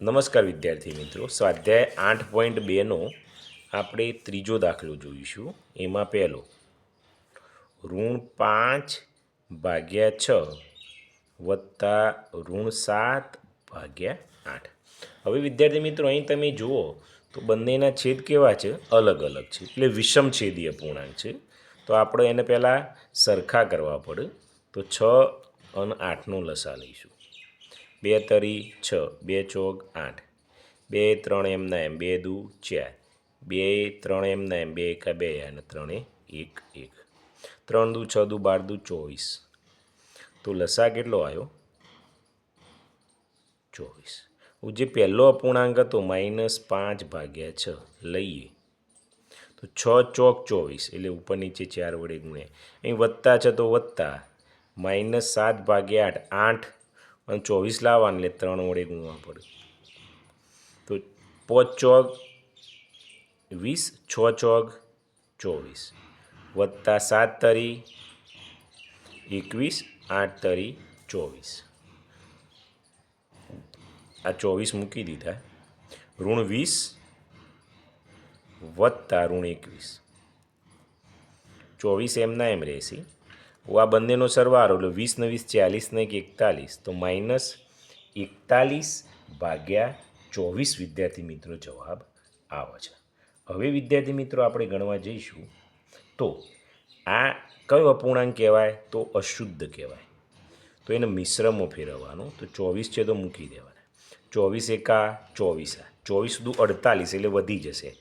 નમસ્કાર વિદ્યાર્થી મિત્રો. સ્વાધ્યાય આઠ પોઈન્ટ બેનો આપણે ત્રીજો દાખલો જોઈશું. એમાં પહેલો, ઋણ પાંચ ભાગ્યા છ વત્તા ઋણ સાત ભાગ્યા આઠ. હવે વિદ્યાર્થી મિત્રો, અહીં તમે જુઓ તો બંનેના છેદ કેવા છે? અલગ અલગ છે. એટલે વિષમ છેદીય પૂર્ણાંક છે. તો આપણે એને પહેલાં સરખા કરવા પડે. તો છ અને આઠનો લસા લઈશું. બે તરી છ, બે ચોક આઠ. બે ત્રણ એમના એમ, બે દુ ચાર. બે ત્રણ એમના એમ, બે એકા બે અને ત્રણે એક એક. ત્રણ દુ છ દુ બાર દુ ચોવીસ. તો લસા કેટલો આવ્યો ચોવીસ. જે પહેલો અપૂર્ણાંક હતો માઇનસ પાંચ ભાગ્યા છ, લઈએ. તો છ ચોક ચોવીસ, એટલે ઉપર નીચે ચાર વડે ગુણ્યા. અહીં વત્તા છે તો વત્તા. માઇનસ સાત ભાગ્યા આઠ આઠ અને ચોવીસ લાવવાને એટલે ત્રણ વડે ગુણવા પડે. તો પોચ ચોગ વીસ, છ ચોગ ચોવીસ. વત્તા સાત તરી એકવીસ, આઠ તરી ચોવીસ. આ ચોવીસ મૂકી દીધા. ઋણ વીસ વત્તા ઋણ એકવીસ. ચોવીસ એમના એમ રહેશે. આ બંનેનો સરવાળો એટલે વીસ ને વીસ ચાલીસ ને એક, એકતાલીસ. તો માઇનસ એકતાલીસ ભાગ્યા ચોવીસ વિદ્યાર્થી મિત્રો જવાબ આવે છે. હવે વિદ્યાર્થી મિત્રો આપણે ગણવા જઈશું. તો આ કયો અપૂર્ણાંક કહેવાય? તો અશુદ્ધ કહેવાય. તો એને મિશ્રમાં ફેરવવાનું. તો ચોવીસ છે તો મૂકી દેવાના. ચોવીસ એકા આ. ચોવીસ દુ અડતાલીસ એટલે વધી જશે.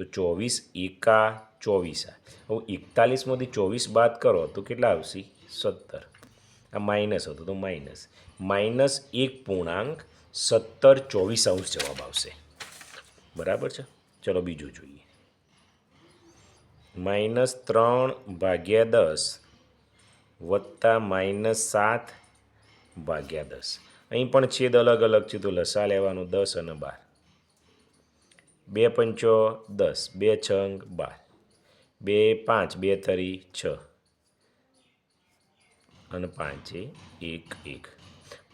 તો ચોવીસ એકા ચોવીસા. હવે એકતાલીસમાંથી ચોવીસ બાદ કરો તો કેટલા આવશે? સત્તર. આ માઇનસ હતો તો માઇનસ માઇનસ એક પૂર્ણાંક સત્તર ચોવીસ અંશ જવાબ આવશે. બરાબર છે? ચલો બીજું જોઈએ. માઇનસ ત્રણ ભાગ્યા દસ વત્તા માઇનસ સાત ભાગ્યા દસ. અહીં પણ છેદ અલગ અલગ છે તો લસા લેવાનો દસ અને બાર. બે પંચો દસ, બે છંગ બાર, બે પાંચ, બે તરી છ અને પાંચે એક એક.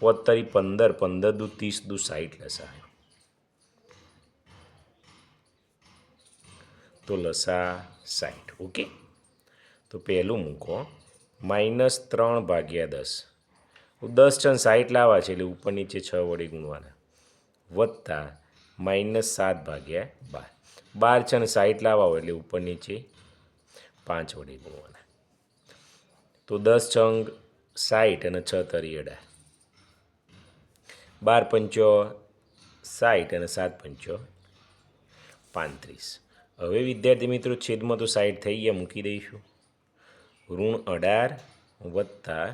પોતરી પંદર પંદર દુ ત્રીસ દુ સાઠ લસા તો લસા સાઠ ઓકે? તો પહેલું મૂકો માઇનસ ત્રણ ભાગ્યા દસ. દસ છન સાઠ લાવવા છે એટલે ઉપર નીચે છ વડે ગુણવાના. વત્તા માઇનસ સાત ભાગ્યા બાર. બાર છન સાઠ લાવવા હોય એટલે ઉપર નીચે પાંચ વડે ગુણવાના. તો દસ છંગ સાઠ અને છ તરી અઢાર બાર પંચો સાઠ અને સાત પંચો પાંત્રીસ. હવે વિદ્યાર્થી મિત્રો છેદમાં તો સાઠ થઈ ગયા, મૂકી દઈશું. ઋણ અઢાર વત્તા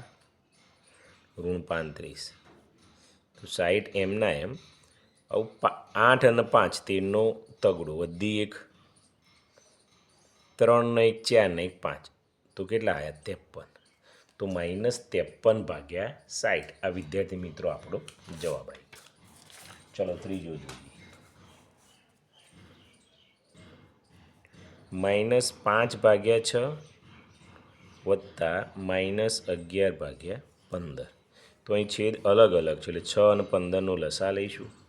ઋણ પાંત્રીસ. તો સાઠ એમના એમ હવે આઠ અને પાંચ તેરનો તગડો. વધી એક. ત્રણ ને એક, ચાર ને એક, પાંચ. તો કેટલા આવ્યા ત્રેપન. તો માઇનસ ત્રેપન ભાગ્યા સાઠ આ વિદ્યાર્થી મિત્રો, આપણો જવાબ આવ્યો ચલો, ત્રીજો જોઈએ. માઇનસ પાંચ ભાગ્યા છ વત્તા માઇનસ અગિયાર ભાગ્યા પંદર. તો અહીં છેદ અલગ અલગ છે, એટલે છ અને પંદરનો લસા લઈશું.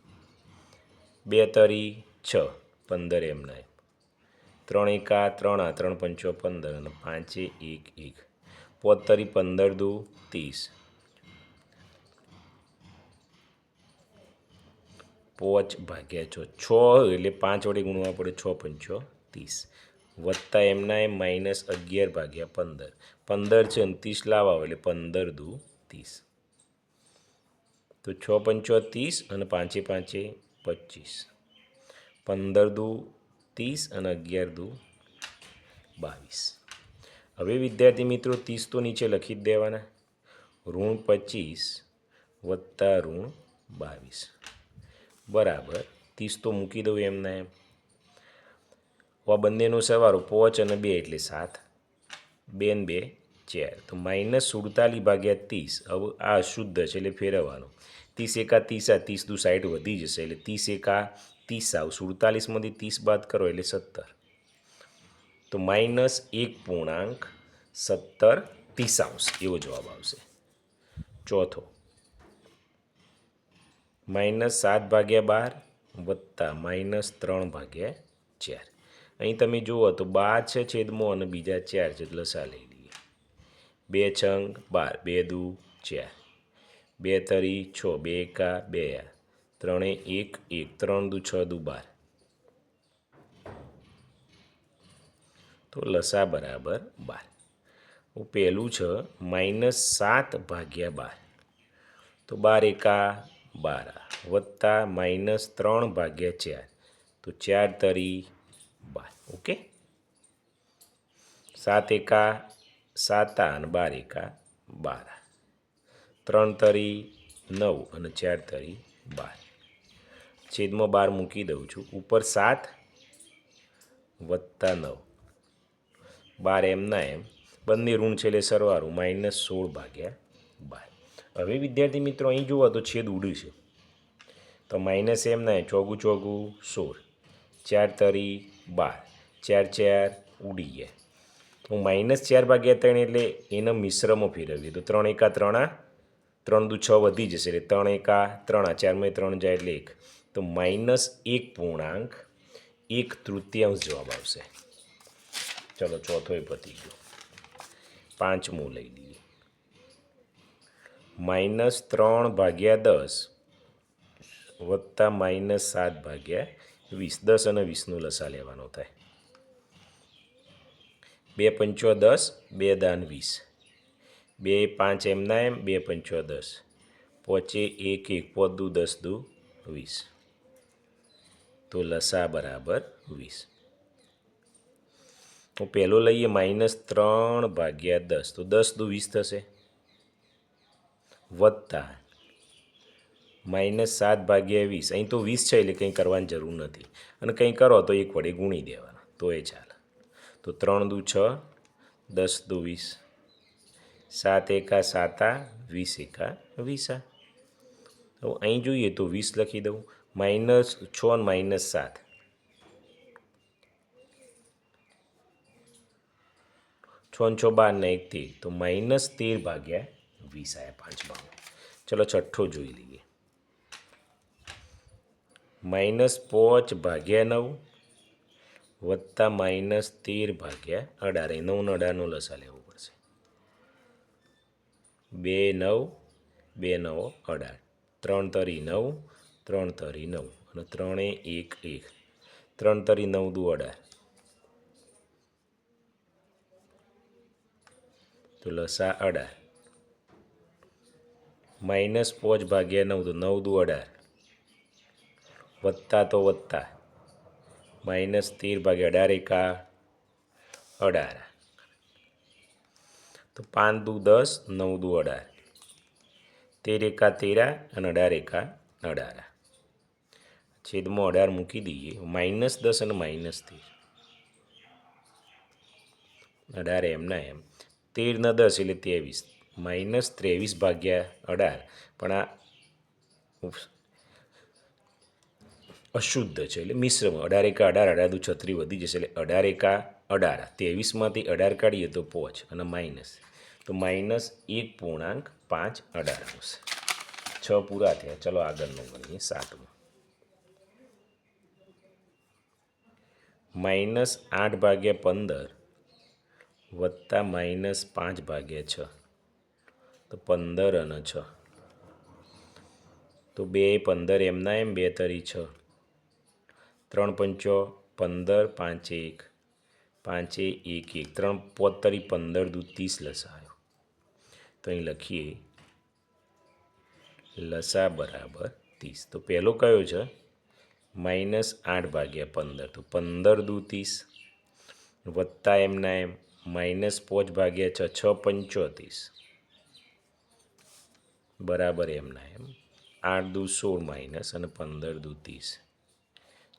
બે તરી છ, પંદર એમના એમ. ત્રણ એકા, ત્રણ આ, ત્રણ પંચો, પંદર અને પાંચે એક એક. પોતરી પંદર દુ, ત્રીસ. પોચ ભાગ્યા છ છ, એટલે પાંચ વડે ગુણવા પડે છ પંચો, ત્રીસ. વત્તા એમના એમ માઇનસ અગિયાર ભાગ્યા પંદર. પંદર છે અને ત્રીસ લાવા એટલે પંદર દુ, ત્રીસ. તો છ પંચો, ત્રીસ અને પાંચે પાંચે પચીસ. પંદર દુ, ત્રીસ અને અગિયાર દુ, બાવીસ. હવે વિદ્યાર્થી મિત્રો, ત્રીસ તો નીચે લખી જ દેવાના. ઋણ પચીસ વત્તા ઋણ બાવીસ. બરાબર. ત્રીસ તો મૂકી દઉં એમના. એમ આ બંનેનો સવારો પોચ અને બે એટલે સાત. બે ને બે, ચાર. તો માઇનસ સુડતાલીસ ભાગ્યા ત્રીસ. હવે આ અશુદ્ધ છે એટલે ફેરવવાનું. ત્રીસ એકા ત્રીસ આ ત્રીસ દુ સાઈઠ વધી જશે એટલે ત્રીસ એકા ત્રીસ આવ સુડતાલીસમાંથી ત્રીસ બાદ કરો એટલે સત્તર તો માઇનસ એક પૂર્ણાંક સત્તર ત્રીસાંશ એવો જવાબ આવશે ચોથો માઇનસ સાત ભાગ્યા બાર વત્તા માઇનસ ત્રણ ભાગ્યા ચાર અહીં તમે જુઓ તો બાર છે છેદમાં અને બીજા ચાર છે લસા લઈ લઈએ બે છંગ બાર બે દુ ચાર બે તરી, છ, બે એકા, બે ત્રણે એક એક. ત્રણ દુ છ દુ બાર. તો લસા બરાબર બાર. પહેલું છે માઇનસ સાત ભાગ્યા બાર. તો બાર એકા, બાર વત્તા માઇનસ ત્રણ ભાગ્યા ચાર. તો ચાર તરી, બાર. ઓકે? સાત એકા, સાતા અને બાર એકા, બાર ત્રણ તરી નવ અને ચાર તરી બાર. છેદમાં બાર મૂકી દઉં છું. ઉપર સાત વત્તા નવ. બાર એમના એમ. બંને ઋણ છે એટલે સરવાળું માઇનસ સોળ ભાગ્યા બાર. હવે વિદ્યાર્થી મિત્રો, અહીં જુઓ તો છેદ ઉડ્યું છે. તો માઇનસ એમના એમ, ચોગું ચોગું સોળ. ચાર તરી બાર. ચાર ચાર ઉડી ગયા. હું માઇનસ ચાર ભાગ્યા ત્રણ એટલે એના મિશ્રમાં ફેરવીએ. તો ત્રણ એકા ત્રણા ત્રણ દુ છ વધી જશે એટલે ત્રણ એકા ત્રણા ચારમાં ત્રણ જાય એટલે એક. તો માઇનસ એક પૂર્ણાંક, એક તૃતીયાંશ જવાબ આવશે. ચલો, ચોથો પતી ગયો. પાંચમું લઈ લઈએ. માઇનસ ત્રણ ભાગ્યા દસ વત્તા માઇનસ સાત ભાગ્યા વીસ. દસ અને વીસનું લસા લેવાનો થાય. બે પંચો દસ, બે દાન વીસ. બે પાંચ એમના એમ, બે પંચો દસ. પોચે એક એક પોદું દસ દુ વીસ. તો લસા બરાબર વીસ. તો પહેલો લઈએ માઇનસ ત્રણ ભાગ્યા દસ. તો દસ દુ વીસ થશે. વત્તા માઇનસ સાત ભાગ્યા વીસ. અહીં તો વીસ છે એટલે કંઈ કરવાની જરૂર નથી. અને કંઈ કરો તો એક વડે ગુણી દેવાના. તો એ ચાલે. તો ત્રણ દુ છ, દસ દુ વીસ. સાત એકા સાતા, વીસ એકા વીસા તો અહીં જોઈએ તો વીસ લખી દઉં. માઇનસ છ માઇનસ સાત. છ છ બાર ને એક તેર. તો માઇનસ તેર ભાગ્યા વીસ આવ્યા પાંચમાં ચલો છઠ્ઠો જોઈ લઈએ. માઇનસ પાંચ ભાગ્યા નવ વત્તા માઇનસ તેર ભાગ્યા અઢાર. એ નવ અઢારનો લસા લેવો. બે નવ, બે નવો અઢાર. ત્રણ તરી નવ, ત્રણ તરી નવ અને ત્રણે એક એક. ત્રણ તરી નવ દુ અઢાર. તો લસા અઢાર. માઇનસ પોચ ભાગ્યા નવ તો નવ દુ અઢાર. વત્તા તો વત્તા. માઇનસ તેર ભાગ્યા અઢાર એકા અઢાર. તો પાંચ દુ દસ, નવ દુ અઢાર. તેર એકા તેરા અને અઢાર એકા અઢારા. છેદમાં અઢાર મૂકી દઈએ, માઇનસ દસ અને માઇનસ તેર. અઢાર એમના એમ. તેર ને દસ એટલે ત્રેવીસ. માઇનસ ત્રેવીસ ભાગ્યા અઢાર. પણ આ અશુદ્ધ છે એટલે મિશ્રમાં અઢાર એકા અઢાર અઢાર દુ છત્રી વધી જશે એટલે અઢાર એકા અઢાર. ત્રેવીસમાંથી અઢાર કાઢીએ તો પોચ અને માઇનસ. તો માઇનસ એક પૂર્ણાંક પાંચ અઢાર આવશે છ પૂરા થયા. ચલો આગળનું ગણીએ સાતમું. માઇનસ આઠ ભાગ્યા પંદર વત્તા માઇનસ પાંચ ભાગ્યા છ. તો પંદર અને છ. તો બે પંદર એમના એમ, બે તરી છ. ત્રણ પંચો પંદર પાંચ એક. પાંચે એક એક. ત્રણ પોતરી પંદર દૂધ ત્રીસ લસા આવ્યો તો અહીં લખીએ લસા બરાબર ત્રીસ. તો પહેલો કયો છે? માઇનસ આઠ ભાગ્યા પંદર. તો પંદર દૂ ત્રીસ. વત્તા એમના એમ માઇનસ પાંચ ભાગ્યા છ છ પંચોતેર બરાબર એમના એમ. આઠ દૂ સોળ માઇનસ અને પંદર દૂ ત્રીસ.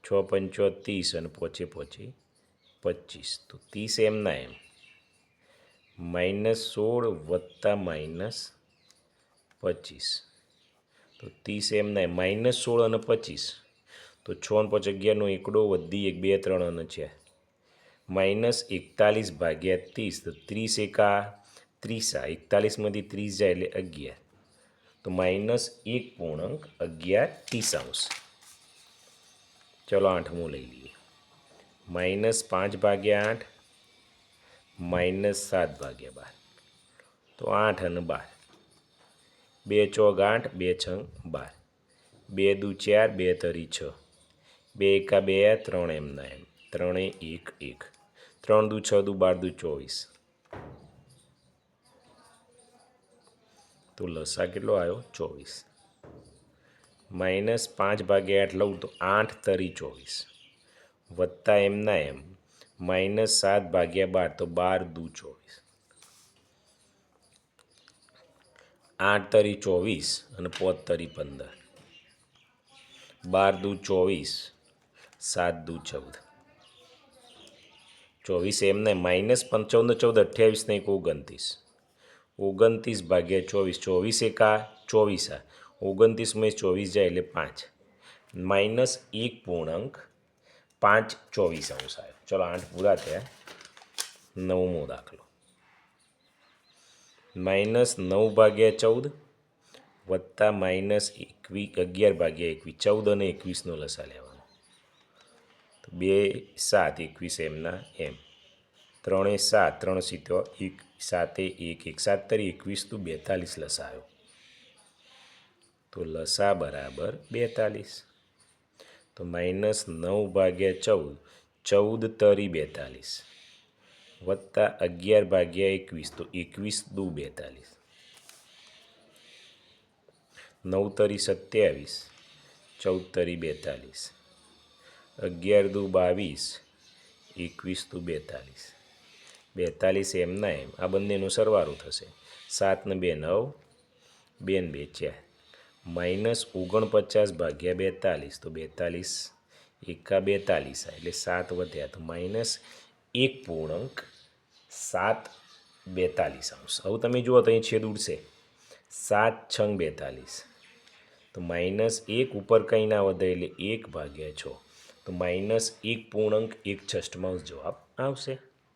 છ પંચો ત્રીસ અને પોચે પોચે પચીસ. તો ત્રીસ એમના એમ. માઇનસ સોળ વત્તા માઇનસ પચીસ. તો ત્રીસ એમના એમ. માઇનસ સોળ અને પચીસ. તો છ ને પાંચ અગિયારનો એકડો વધી એક, બે, ત્રણ અને છે. માઇનસ એકતાલીસ ભાગ્યા ત્રીસ. તો ત્રીસ એકા ત્રીસા એકતાલીસમાંથી ત્રીસ જાય એટલે અગિયાર. તો માઇનસ એક પૂર્ણાંક અગિયાર ત્રીસ અંશ. ચલો આઠમું લઈ લઈએ. માઇનસ પાંચ ભાગ્યા આઠ માઇનસ સાત ભાગ્યા બાર. તો આઠ અને બાર. બે ચોક આઠ, બે છંગ બાર. બે દુ ચાર, બે તરી છ. બે એકા બે, ત્રણ એમના એમ. ત્રણે એક એક. ત્રણ દુ છ દુ બાર દુ ચોવીસ. તો લસા કેટલો આવ્યો ચોવીસ. માઇનસ પાંચ ભાગ્યા આઠ લઉં તો આઠ તરી ચોવીસ. વત્તા એમના એમ માઇનસ સાત ભાગ્યા બાર તો બાર દુ ચોવીસ. આઠ તરી ચોવીસ અને પોત તરી પંદર. બાર દુ ચોવીસ, સાત દુ ચૌદ. ચોવીસ એમને માઇનસ પંચાવન ચૌદ, અઠ્યાવીસ ને એક ઓગણત્રીસ. ઓગણત્રીસ ભાગ્યા ચોવીસ ચોવીસ એકા ચોવીસ આ. ઓગણત્રીસમાં ચોવીસ જાય એટલે પાંચ. માઇનસ એક પૂર્ણાંક પાંચ ચોવીસ અંશ આવ્યો ચલો આઠ પૂરા થયા. નવમો દાખલો. માઇનસ નવ ભાગ્યા ચૌદ વત્તા માઇનસ એકવીસ અગિયાર ભાગ્યા એકવીસ ચૌદ અને એકવીસનો લસા લેવાનો. બે સાત એકવીસ એમના એમ. ત્રણે સાત, ત્રણ સિત્તેર, એક સાતે એક એક સાત તરી એકવીસ તો બેતાલીસ લસા આવ્યો. તો લસા બરાબર બેતાલીસ. તો માઇનસ નવ ભાગ્યા ચૌદ ચૌદ તરી બેતાલીસ. વત્તા અગિયાર ભાગ્યા એકવીસ, તો એકવીસ દુ બેતાલીસ. નવ તરી સત્યાવીસ, ચૌદ તરી બેતાલીસ. અગિયાર દુ બાવીસ, એકવીસ દુ બેતાલીસ. બેતાલીસ એમના એમ. આ બંનેનો સરવારો થશે. સાત ને બે નવ બે ને બે ચાર. માઇનસ ઓગણપચાસ ભાગ્યા બેતાલીસ. તો બેતાલીસ, એકા બેતાલીસ એટલે સાત વધ્યા. તો માઇનસ એક પૂર્ણાંક સાત બેતાલીસ અંશ. હવે તમે જુઓ તો અહીં છેદ ઉડશે. સાત છંગ બેતાલીસ. તો માઇનસ એક ઉપર કંઈ ના વધે એટલે એક ભાગ્યા છ. તો માઇનસ એક પૂર્ણાંક એક છઠ્ઠમાંશ જવાબ આવશે.